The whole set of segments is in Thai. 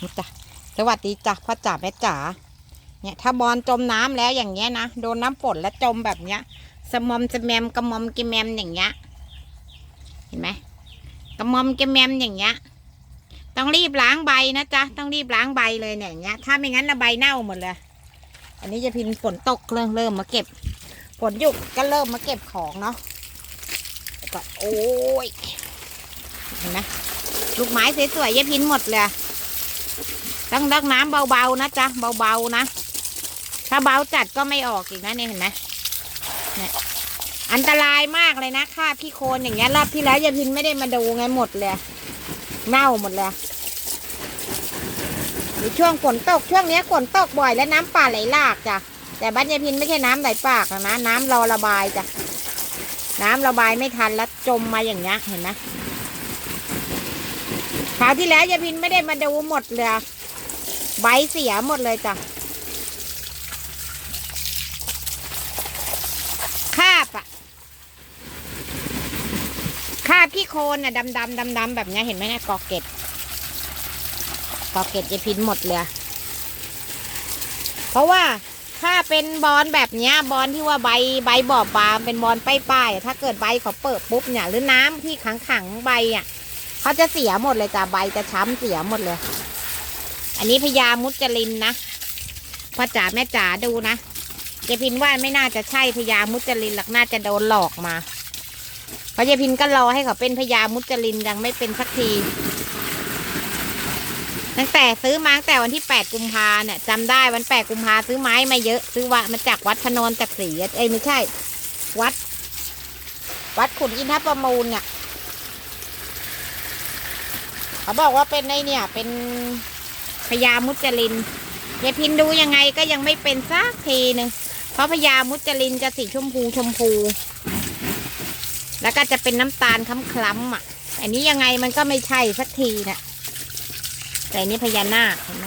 นี่จ้ะสวัสดีจ้ะพ่อจ๋าแม่จ๋าเนี่ยถ้าบอลจมน้ำแล้วอย่างเงี้ยนะโดนน้ำฝนแล้วจมแบบเนี้ย สมอมสแมมกระมอมกิแมมอย่างเงี้ยเห็นไหมกระมอมกิแมมอย่างเงี้ย ต้องรีบล้างใบนะจ๊ะต้องรีบล้างใบเลยเนี่ยอย่างเงี้ย ถ้าไม่งั้นนะใบเน่าหมดเลย อันนี้จะพินฝนตกเริ่มเริ่มมาเก็บฝนหยุดก็เริ่มมาเก็บของเนาะก็โอ้ยเห็นไหมลูกไม้สวยๆยายพินหมดเลย ต้องดักน้ำเบาๆนะจ๊ะเบาๆนะ ถ้าเบาจัดก็ไม่ออกอีกนะเนี่ยเห็นไหมเนี่ยอันตรายมากเลยนะค่าบขี้โคนอย่างเงี้ยรอบที่แล้วยาพินไม่ได้มาดูไงหมดเลยเน่าหมดเลยในช่วงฝนตกช่วงเนี้ยฝนตกบ่อยและน้ำป่าไหลหลากจ้ะแต่บ้านยาพินไม่ใช่น้ำไหลปากนะน้ำรอระบายจ้ะน้ำระบายไม่ทันแล้วจมมาอย่างเงี้ยเห็นไหมคราวที่แล้วยาพินไม่ได้มาดูหมดเลย ใบเสียหมดเลยจ้ะคาบอะคาบขี้โคลนอะดำดำดำดำแบบเนี้ยเห็นไหมเนี่ยกอเกตกอเกตยายพินหมดเลย เพราะว่าถ้าเป็นบอลแบบเนี้ยบอลที่ว่าใบใบบอบบางเป็นบอลป้ายๆถ้าเกิดใบเขาเปิดปุ๊บเนี่ยหรือน้ำที่ขังขังๆใบอะเขาจะเสียหมดเลยจ้ะใบจะช้ำเสียหมดเลย อันนี้พญามุจลินนะพ่อจ๋าแม่จ๋าดูนะเจพินว่าไม่น่าจะใช่พญามุจลินหรอกน่าจะโดนหลอกมา เพราะเจพินก็รอให้เขาเป็นพญามุจลินยังไม่เป็นสักที ตั้งแต่ซื้อมาตั้งแต่วันที่แปดกุมภาเนี่ยจำได้วันแปดกุมภาซื้อไม้มาเยอะซื้อวะมาจากวัดพนนจากศรีเอ้ยไม่ใช่ วัด วัดขุนอินทประมูลเนี่ยเขาบอกว่าเป็นในเนี่ย เป็น พญามุจลินยายพินดูยังไงก็ยังไม่เป็นสักทีหนึ่งเพราะพญามุจลินจะสีชมพูชมพู แล้วก็จะเป็นน้ำตาลคล้ำๆอะ อันนี้ยังไงมันก็ไม่ใช่สักทีนะแต่อันนี่พญานาคเห็นไหม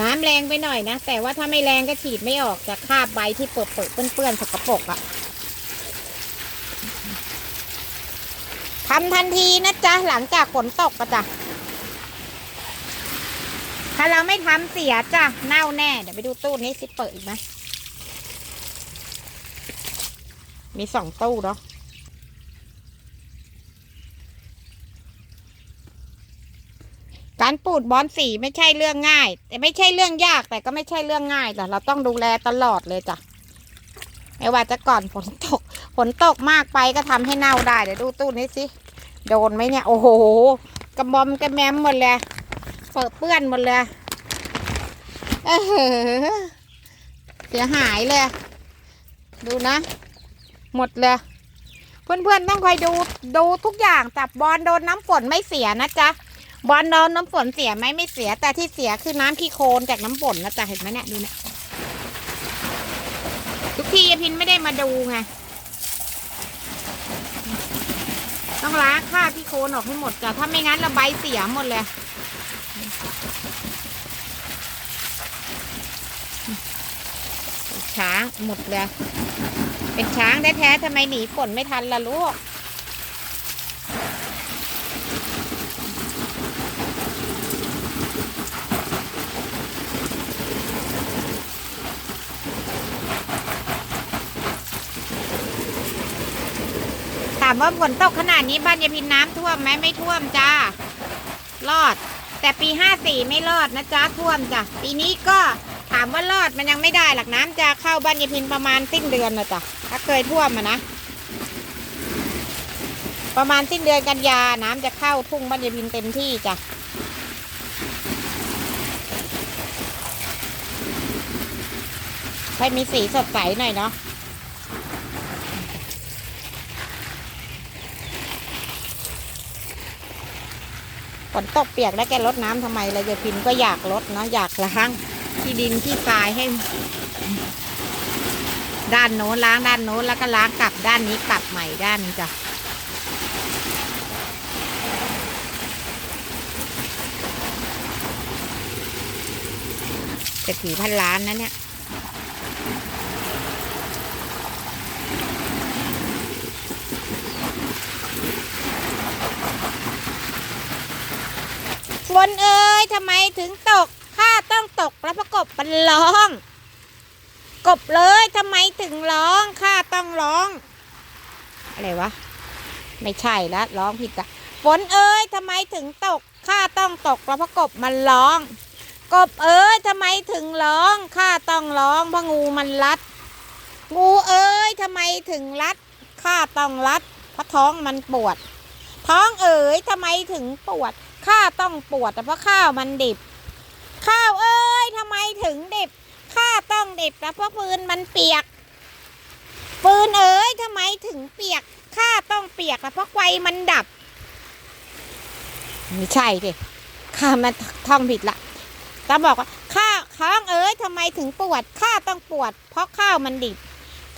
น้ำแรงไปหน่อยนะ แต่ว่าถ้าไม่แรงก็ฉีดไม่ออกจะคาบใบที่เปื้อนเปื้อนเปื้อนๆสกปรกอะทำทันทีนะจ๊ะ หลังจากฝนตกอะจ้ะ ถ้าเราไม่ทำเสียจ้ะ เน่าแน่ เดี๋ยวไปดูตู้นี้สิเปิดอีกไหมมีสองตู้เนาะการปลูดบอนสีไม่ใช่เรื่องง่าย แต่ไม่ใช่เรื่องยากแต่ก็ไม่ใช่เรื่องง่ายจ้ะเราต้องดูแลตลอดเลยจ้ะไม่ว่าจะก่อนฝนตกฝนตกมากไปก็ทำให้เน่าได้เดี๋ยวดูตู้นี้สิ โดนไหมเนี่ย โอ้โห กระบอมกระแมมหมดเลยเปิดเปื้อนหมดเลยเออเสียหายเลย ดูนะ หมดเลย เพื่อนๆต้องคอยดูดูทุกอย่างจับบอลโดนน้ำฝนไม่เสียนะจ๊ะบอลโดนน้ำฝนเสียไหมไม่เสีย แต่ที่เสียคือน้ำขี้โคลนจากน้ำฝนนะจ๊ะเห็นไหมเนี่ยดูเนี่ยทุกทีพินไม่ได้มาดูไง ต้องล้างค่าที่โคนออกให้หมดจ้ะถ้าไม่งั้นระใบเสียหมดเลยช้างหมดเลย เป็นช้างแท้ๆทำไมหนีฝนไม่ทันล่ะลูกามว่าฝนตกขนาดนี้บ้านยายพินน้ำท่วมไหมไม่ท่วมจ้ารอด แต่ปีห้าสี่ไม่รอดนะจ้าท่วมจ้ะปีนี้ก็ถามว่ารอดมันยังไม่ได้หลักน้ำจะเข้าบ้านยายพินประมาณสิ้นเดือนนะจ้ะถ้าเคยท่วมอะนะประมาณสิ้นเดือนกันยาน้ำจะเข้าทุ่งบ้านยายพินเต็มที่จ้ะให้มีสีสดใสหน่อยเนาะ นตกเปียกแล้วแกลดน้ำทำไมเลยยาพินก็อยากลดเนาะอยากล้างที่ดินที่ทรายให้ ด้านโน้นล้างด้านโน้นแล้วก็ล้างกลับด้านนี้กลับใหม่ด้านนี้จ้ะจะถีพันล้านนะเนี่ย ฝนเอ้ยทำไมถึงตกข้าต้องตกแล้วประกบมันร้อง กบเลยทำไมถึงร้องข้าต้องร้อง อะไรวะ ไม่ใช่ละร้องผิดละฝนเอ้ยทำไมถึงตกข้าต้องตกแล้วประกบมันร้อง กบเอ้ยทำไมถึงร้องข้าต้องร้องเพราะงูมันรัด งูเอ้ยทำไมถึงรัดข้าต้องรัดเพราะท้องมันปวด ท้องเอ๋ยทำไมถึงปวด ข้าต้องปวดแต่เพราะข้าวมันดิบ ข้าวเอ้ยทำไมถึงดิบ ข้าต้องดิบแต่เพราะฟืนมันเปียกฟืนเอ๋ยทำไมถึงเปียก ข้าต้องเปียกแต่เพราะไฟมันดับ ไม่ใช่ดิข้ามันท่องผิดละตาบอกว่าข้าค้างเอ๋ยทำไมถึงปวด ข้าต้องปวด เพราะข้าวมันดิบ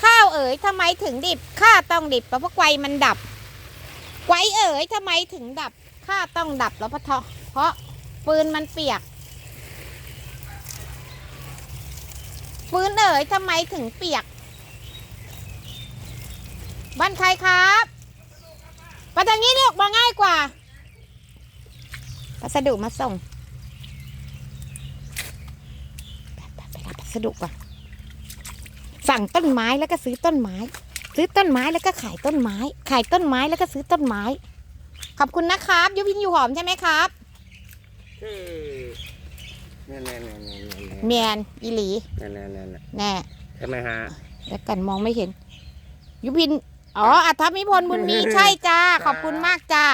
ข้าวเอ๋ยทำไมถึงดิบ ข้าต้องดิบเพราะไฟมันดับไฟเอ๋ยทำไมถึงดับ ข้าต้องดับแล้วเพราะทอเพราะฟืนมันเปียกฟืนเอ๋ยทำไมถึงเปียก บ้านใครครับมาทางนี้ลูกมาง่ายกว่า พัสดุมาส่งไปไปไปรับพัสดุก่อน สั่งต้นไม้แล้วก็ซื้อต้นไม้ ซื้อต้นไม้แล้วก็ขายต้นไม้ ขายต้นไม้แล้วก็ซื้อต้นไม้ ขอบคุณนะครับยุพินอยู่หอมใช่ไหมครับคือเนี่ยเนี่ยเนี่ยเนี่ยเนี่ยเมียนอีหลีเนี่ยเนี่ยเนี่ยเนี่ยแน่ใช่ไหมฮะแล้วกันมองไม่เห็น ยุพิน อ๋ออัธมิพลบุญมีใช่จ้า ขอบคุณมากจ้า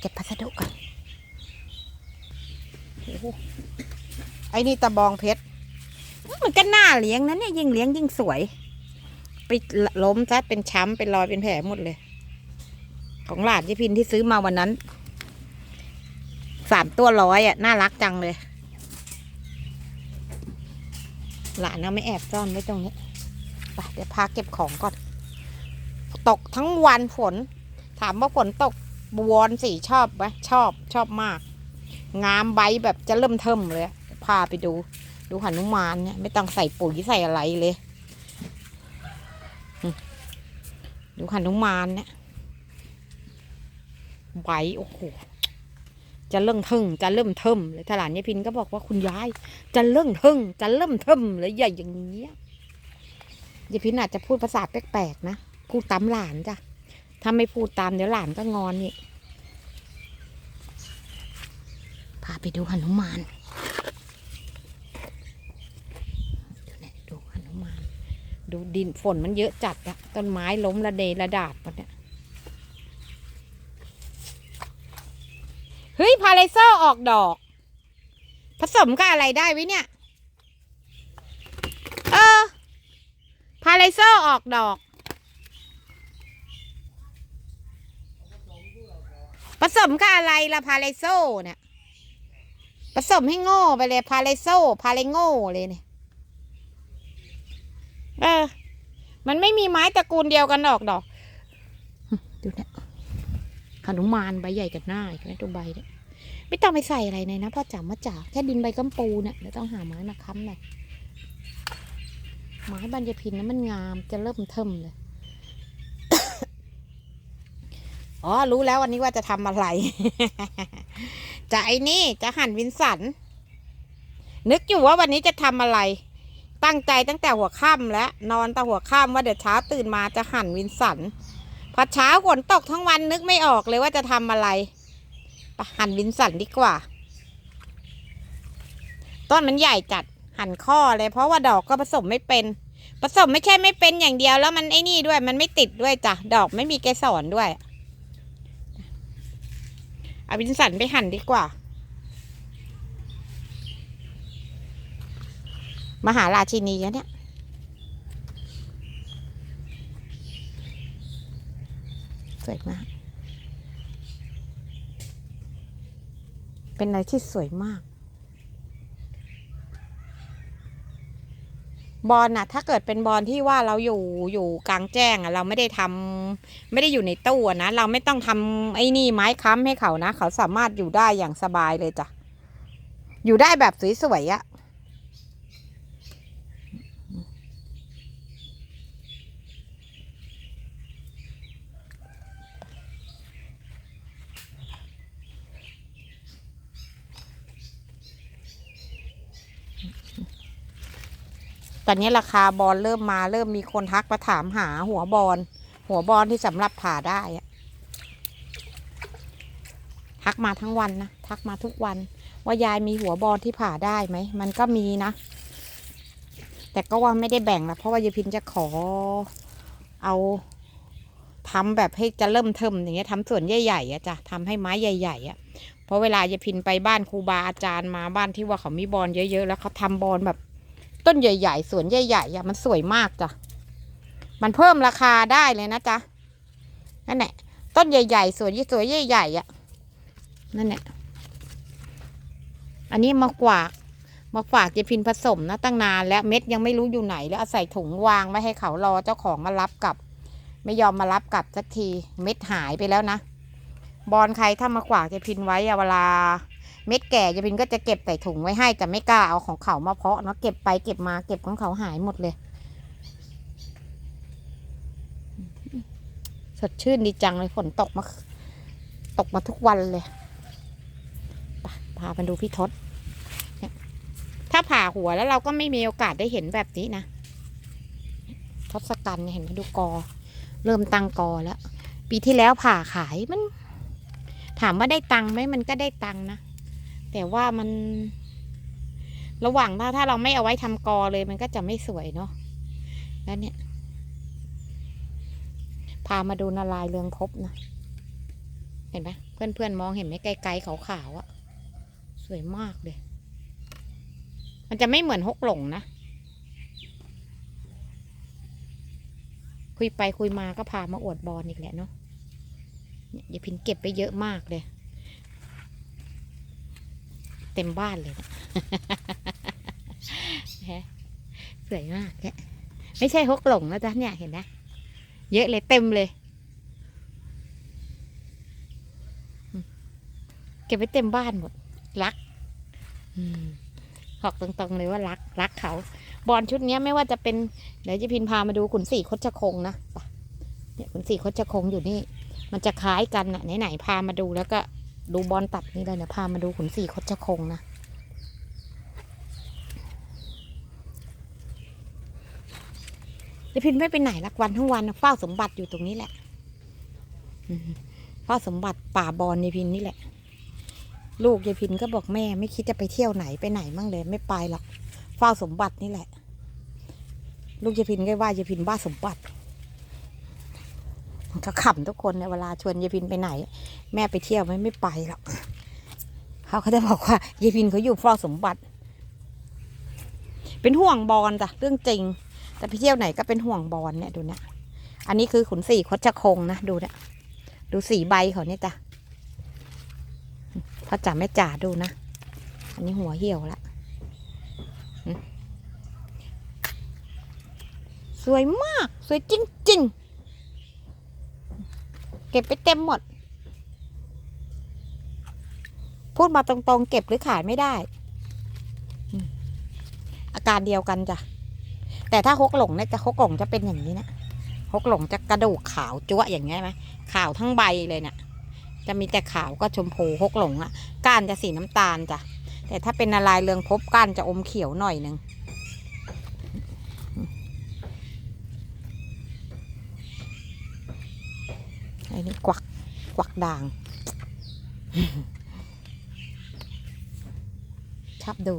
เก็บพัสดุก่อนโอ้โหไอ้นี่ตะบองเพชร มันก็น่าเลี้ยงนะเนี่ยยิ่งเลี้ยงยิ่งสวย ไปล้มซะเป็นช้ำเป็นรอยเป็นแผลหมดเลย ของหลานที่พินที่ซื้อมาวันนั้นสามตัวร้อยอะ น่ารักจังเลย หลานเอาไม่แอบซ่อนไว้ตรงนี้ไปเดี๋ยวพาเก็บของก่อน ตกทั้งวันฝน ถามว่าฝนตกบวรสีชอบไหมชอบชอบมาก งามใบแบบจะเริ่มเทิมเลย พาไปดู ดูหนุมานเนี่ย ไม่ต้องใส่ปุ๋ยใส่อะไรเลยอืม ดูหนุมานเนี่ยใบโอ้โหจะเริ่มทึ่งจะเริ่มเทิมเลยถ้าหลานยายพินก็บอกว่าคุณยาย จะเริ่มทึ่งจะเริ่มเทิมเลยใหญ่อย่างเงี้ยยายพินอาจจะพูดภาษาแปลกๆนะพูดตามหลานจ้ะถ้าไม่พูดตามเดี๋ยวหลานก็งอนนี่พาไปดูหนุมานดูเนี่ยดูหนุมาน ดูดินฝนมันเยอะจัดอะต้นไม้ล้มระเดระดาดหมดเนี่ยเฮ้ย พาเลเซอร์ออกดอก ผสมกับอะไรได้วิเนี่ย เออ พาเลเซอร์ออกดอก ผสมกับอะไรล่ะพาเลโซเนี่ยผสมให้โง่ไปเลยพาเลโซพาเลโง่เลยเนี่ย เออ มันไม่มีไม้ตระกูลเดียวกันออกดอกดูเนี่ยขนุมานใบใหญ่กับหน้าอีกนะตัวใบเนี่ยไม่ต้องไปใส่อะไรเลยนะพ่อจ๋ามาจ๋าแค่ดินใบกำปูเนี่ยเดี๋ยวต้องหาไม้มาค้ำหน่อยไม้บรรยพินนะมันงามจะเริ่มเทิมเลยอ๋อรู้แล้ววันนี้ว่าจะทำอะไร จะไอ้นี่จะหั่นวินสัน นึกอยู่ว่าวันนี้จะทำอะไร ตั้งใจตั้งแต่หัวค่ำแล้วนอนแต่หัวค่ำว่าเดี๋ยวเช้าตื่นมาจะหั่นวินสันพอเช้าฝนตกทั้งวันนึกไม่ออกเลยว่าจะทำอะไรปหั่นวินสันดีกว่า ต้นมันใหญ่จัดหั่นข้อเลย เพราะว่าดอกก็ผสมไม่เป็น ผสมไม่ใช่ไม่เป็นอย่างเดียวแล้วมันไอ้นี่ด้วย มันไม่ติดด้วยจ้ะดอกไม่มีเกสรด้วยเอาวินสันไปหั่นดีกว่า มหาราชินีเนี่ยสวยมาก เป็นอะไรที่สวยมาก บอลน่ะ ถ้าเกิดเป็นบอลที่ว่าเราอยู่อยู่กลางแจ้งอะ เราไม่ได้ทำไม่ได้อยู่ในตู้นะ เราไม่ต้องทำไอ้นี่ไม้ค้ำให้เขานะ เขาสามารถอยู่ได้อย่างสบายเลยจ้ะ อยู่ได้แบบสวยๆอะ ตอนนี้ราคาบอลเริ่มมาเริ่มมีคนทักมาถามหาหัวบอลหัวบอลที่สำหรับผ่าได้อะทักมาทั้งวันนะทักมาทุกวัน ว่ายายมีหัวบอลที่ผ่าได้ไหมมันก็มีนะ แต่ก็ว่าไม่ได้แบ่งละเพราะว่ายายพินจะขอเอาทำแบบให้จะเริ่มเทิมอย่างเงี้ยทำส่วนใหญ่ๆอะจ้ะทำให้ไม้ใหญ่ๆอะเพราะเวลายายพินไปบ้านครูบาอาจารย์มาบ้านที่ว่าเขามีบอลเยอะๆแล้วเขาทำบอลแบบ ต้นใหญ่ ๆ สวนใหญ่ๆอะมันสวยมากจ้ะ มันเพิ่มราคาได้เลยนะจ๊ะ นั่นแหละ ต้นใหญ่ ๆ สวนสวยใหญ่ๆอะนั่นแหละ อันนี้มากวากมาฝากเจพินผสมนะตั้งนาน แล้วเม็ดยังไม่รู้อยู่ไหน แล้วเอาใส่ถุงวางไว้ให้เขารอเจ้าของมารับกลับ ไม่ยอมมารับกลับสักทีเม็ดหายไปแล้วนะ บอลใครถ้ามาฝากเจพินไว้อะเวลา เม็ดแก่เจพินก็จะเก็บใส่ถุงไว้ให้แต่ไม่กล้าเอาของเขามาเพาะเนาะเก็บไปเก็บมาเก็บของเขาหายหมดเลย สดชื่นดีจังเลยฝนตกมา ตกมาทุกวันเลยพาไปดูพี่ทศถ้าผ่าหัวแล้วเราก็ไม่มีโอกาสได้เห็นแบบนี้นะทศกัณฐ์เนี่ยเห็นไหมดูกอ เริ่มตังกอแล้ว ปีที่แล้วผ่าขายมัน ถามว่าได้ตังไหมมันก็ได้ตังนะ แต่ว่ามัน ระหว่างถ้าถ้าเราไม่เอาไว้ทำกอเลยมันก็จะไม่สวยเนาะแล้วเนี่ย พามาดูนาลายเรืองภพบนะเห็นไหมเพื่อนเพื่อนๆมองเห็นไหมไกลๆขาวๆอะสวยมากเลย มันจะไม่เหมือนฮกหลงนะคุยไปคุยมาก็พามาอวดบอลอีกแหละเนาะเนี่ยยายพินเก็บไปเยอะมากเลย เต็มบ้านเลยนะฮะสวยมากเนี่ยไม่ใช่ฮกหลงนะจ๊ะเนี่ยเห็นไหมเยอะเลยเต็มเลยอืมเก็บไว้เต็มบ้านหมด รักอืมบอกตรงๆเลยว่ารัก รักเขา บอลชุดเนี้ยไม่ว่าจะเป็นเดี๋ยวจะพินพามาดูขุนสี่คดชะคงนะไปเนี่ยขุนสี่คดชะคงอยู่นี่ มันจะคล้ายกันนะไหนๆพามาดูแล้วก็ ดูบอลตัดนี่เลยเนี่ยพามาดูขุนสี่คดชะคงนะจะพินไม่ไปไหนละวันทั้งวันเฝ้าสมบัติอยู่ตรงนี้แหละเฝ้าสมบัติป่าบอลยายพินนี่แหละ ลูกยายพินก็บอกแม่ไม่คิดจะไปเที่ยวไหนไปไหนมั่งเลย ไม่ไปหรอกเฝ้าสมบัตินี่แหละ ลูกยายพินก็ว่ายายพินบ้าสมบัติ ก็ขำทุกคนเนี่ยเวลาชวนยายพินไปไหน แม่ไปเที่ยวไม่ไม่ไปหรอกเขาก็จะบอกว่ายายพินเขาอยู่เฝ้าสมบัติ เป็นห่วงบอลจ้ะเรื่องจริง แต่ไปเที่ยวไหนก็เป็นห่วงบอลเนี่ยดูเนี่ยอันนี้คือขุนสี่คดชะคงนะดูเนี่ยดูสีใบเขาเนี่ยจ้ะพ่อจ๋าแม่จ๋าดูนะ อันนี้หัวเหี่ยวละสวยมาก สวยจริง ๆ เก็บไปเต็มหมด พูดมาตรงๆ เก็บหรือขายไม่ได้ อาการเดียวกันจ้ะ แต่ถ้าฮกหลงเนี่ยจะฮกหลงจะเป็นอย่างนี้นะฮกหลงจะกระดูกขาวจั๊วอย่างเงี้ยไหมขาวทั้งใบเลยเนี่ยจะมีแต่ขาวก็ชมพูฮกหลงอะ่ะ ก้านจะสีน้ำตาลจ้ะ แต่ถ้าเป็นนาลายณ์เรืองภพบก้านจะอมเขียวหน่อยหนึ่ง ไอ้นี่กวักกวักด่าง ชอบดู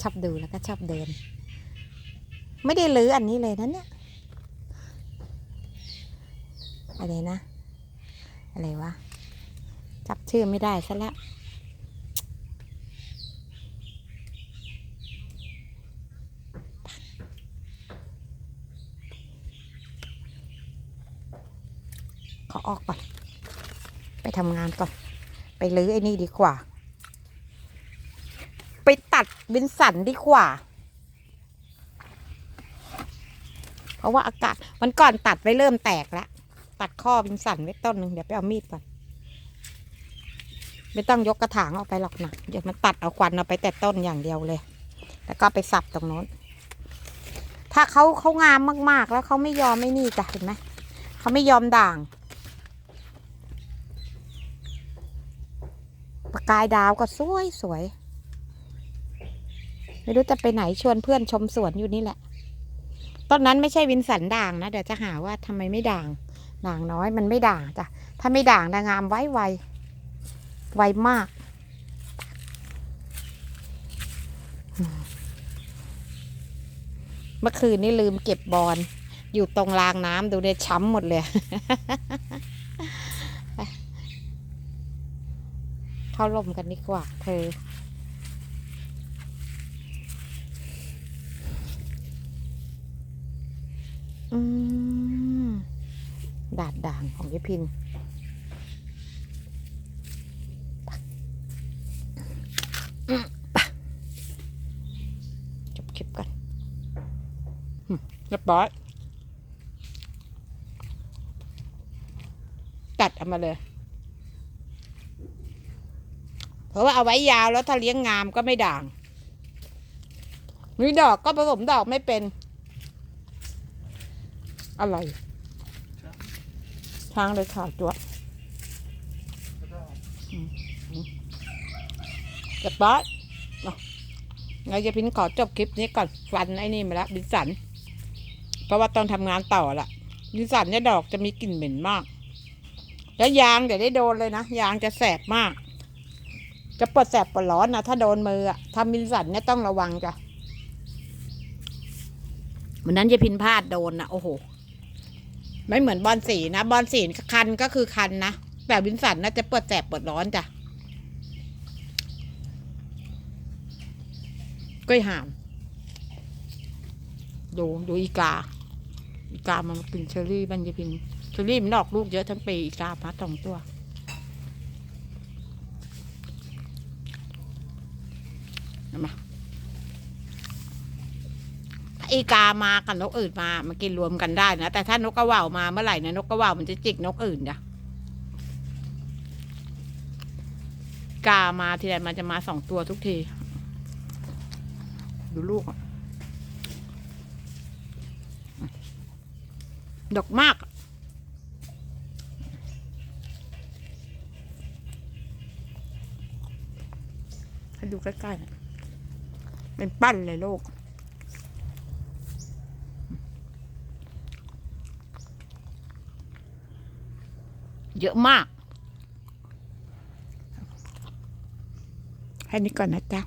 ชอบดูแล้วก็ชอบเดิน ไม่ได้ลื้ออันนี้เลยนะเนี่ย อะไรนะ อะไรวะจับชื่อไม่ได้ซะแล้ว อออกก่อน ไปทำงานก่อน ไปลื้อไอ้นี่ดีกว่า ไปตัดบินสันดีกว่า เพราะว่าอากาศมันก่อนตัดไว้เริ่มแตกแล้ว ตัดข้อบินสันไว้ต้นหนึ่งเดี๋ยวไปเอามีดก่อน ไม่ต้องยกกระถางออกไปหรอกนะเดี๋ยวมันตัดเอาควันเอาไปแต่ต้นอย่างเดียวเลย แล้วก็ไปสับตรงโน้นถ้าเขาเขางามมาก ๆ แล้วเขาไม่ยอมไม่นี่จ้ะเห็นไหมเขาไม่ยอมด่าง ประกายดาวก็สวยสวย ไม่รู้จะไปไหนชวนเพื่อนชมสวนอยู่นี่แหละ ต้นนั้นไม่ใช่วินสันด่างนะ เดี๋ยวจะหาว่าทำไมไม่ด่าง ด่างน้อยมันไม่ด่างจ้ะ ถ้าไม่ด่างนางงามไว้ไว ไวมาก เมื่อคืนนี่ลืมเก็บบอลอยู่ตรงรางน้ำดูเนี่ยช้ำหมดเลย ไป เข้าลมกันดีกว่า เธอ อืมดาดด่างของยายพินจบคลิปกันเรียบร้อย ตัดเอามาเลย เพราะว่าเอาไว้ยาวแล้วถ้าเลี้ยงงามก็ไม่ด่างมีดอกก็ผสมดอกไม่เป็นอะไรทางเลยขาดตัวเรียบร้อยเนาจะพินขอจบคลิปนี้ก่อนฟันไอ้นี่มาล้วบินสัน เพราะว่าต้องทำงานต่อละบินสันเนี่ยดอกจะมีกลิ่นเหม็นมาก แล้วยางเดี๋ยวได้โดนเลยนะ ยางจะแสบมาก จะปวดแสบปวดร้อนนะถ้าโดนมืออะทำบินสันเนี่ยต้องระวังจ้ะวันนั้นยายพินพลาดโดนนะโอ้โห ไม่เหมือนบอลสีนะบอลสีคันก็คือคันนะแต่วินสันน่าจะปวดแสบปวดร้อนจ้ะก็หาม ดูดูอีกา อีกามันมากินเชอรี่บันยายพินเชอรี่มันออกลูกเยอะทั้งปีอีกาพัดสองตัว เอามอีกามากับนกอื่นมามันกินรวมกันได้นะแต่ถ้านกกระว่ามาเมื่อไหร่นะนกกระว่ามันจะจิกนกอื่นจ้ะกามาทีไรมันจะมาสองตัวทุกที ดูลูกดอกมากอะให้ดูใกล้ๆนะ เป็นปั้นเลยลูกเยอะมากแค่นี้ก่อนนะจ๊ะ